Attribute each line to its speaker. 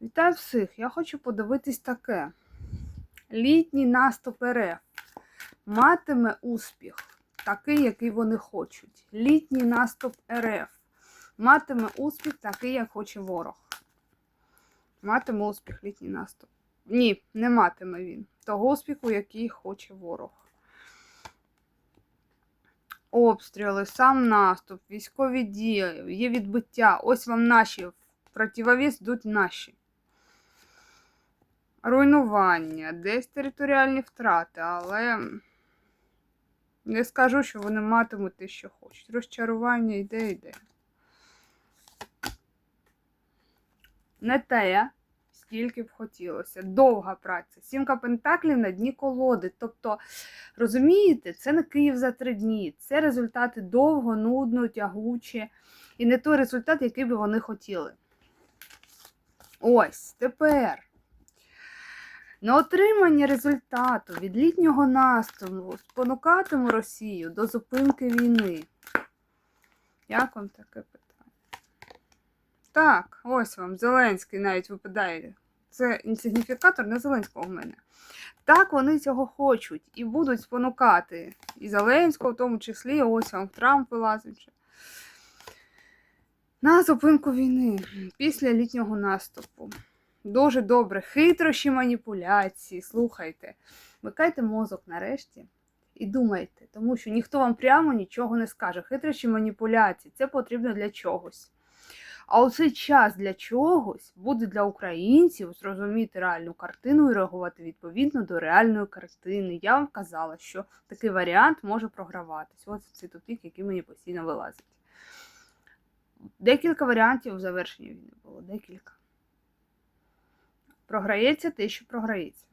Speaker 1: Вітаю всіх! Я хочу подивитись таке. Літній наступ РФ матиме успіх, такий, який вони хочуть. Літній наступ РФ матиме успіх, такий, як хоче ворог. Матиме успіх літній наступ. Ні, не матиме він. Того успіху, який хоче ворог. Обстріли, сам наступ, військові дії, є відбиття. Ось вам наші. Противовес йдуть наші. Руйнування, десь територіальні втрати, але не скажу, що вони матимуть те, що хочуть. Розчарування йде, йде. Не те, скільки б хотілося. Довга праця. Сімка пентаклів на дні колоди. Тобто, розумієте, це не Київ за три дні. Це результати довго, нудно, тягучі. І не той результат, який би вони хотіли. Ось тепер. На отримання результату від літнього наступу спонукатиму Росію до зупинки війни. Як вам таке питання? Так, ось вам Зеленський навіть випадає. Це інсигніфікатор на Зеленського в мене. Так, вони цього хочуть і будуть спонукати. І Зеленського, в тому числі, ось вам Трамп вилазить. На зупинку війни після літнього наступу. Дуже добре. Хитрощі маніпуляції. Слухайте. Вмикайте мозок нарешті і думайте, тому що ніхто вам прямо нічого не скаже. Хитрощі маніпуляції це потрібно для чогось. А у цей час для чогось буде для українців зрозуміти реальну картину і реагувати відповідно до реальної картини. Я вам казала, що такий варіант може програватись. Ось цей тупік, який мені постійно вилазить. Декілька варіантів у завершенні війни було. Декілька. Програється те, що програється.